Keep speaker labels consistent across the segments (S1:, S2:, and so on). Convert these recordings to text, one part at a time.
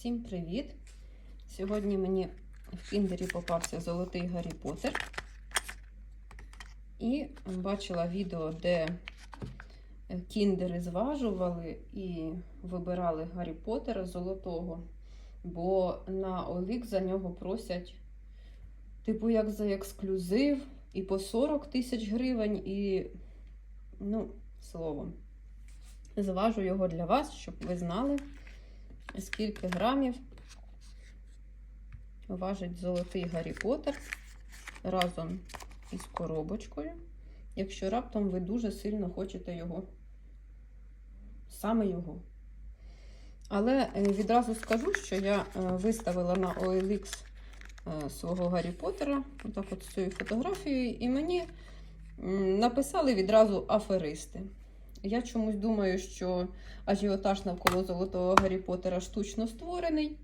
S1: Всім привіт! Сьогодні мені в кіндері попався золотий Гаррі Поттер. І бачила відео, де кіндери зважували і вибирали Гаррі Поттера золотого, бо на Олік за нього просять, типу, як за ексклюзив, і по 40 тисяч гривень, і, ну, словом, зважу його для вас, щоб ви знали скільки грамів важить золотий Гаррі Поттер разом із коробочкою, якщо раптом ви дуже сильно хочете його, саме його. Але е, відразу скажу, що я е, виставила на OLX е, свого Гаррі Поттера, отак от з цією фотографією, і мені написали відразу аферисти. Я чомусь думаю, що ажіотаж навколо золотого Гаррі Поттера штучно створений.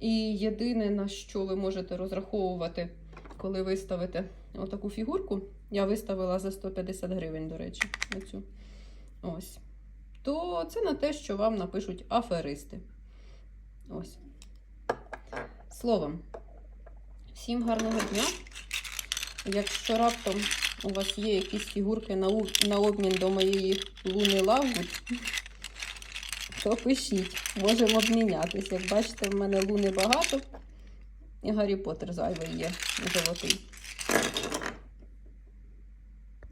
S1: І єдине, на що ви можете розраховувати, коли виставите отаку фігурку, я виставила за 150 гривень, до речі, оцю. Ось. То це на те, що вам напишуть аферисти. Ось. Словом, всім гарного дня. Якщо раптом у вас є якісь фігурки на, на обмін до моєї луни Лагут, то пишіть, можемо обмінятися. Як бачите, в мене луни багато, і Гаррі Поттер зайвий є золотий.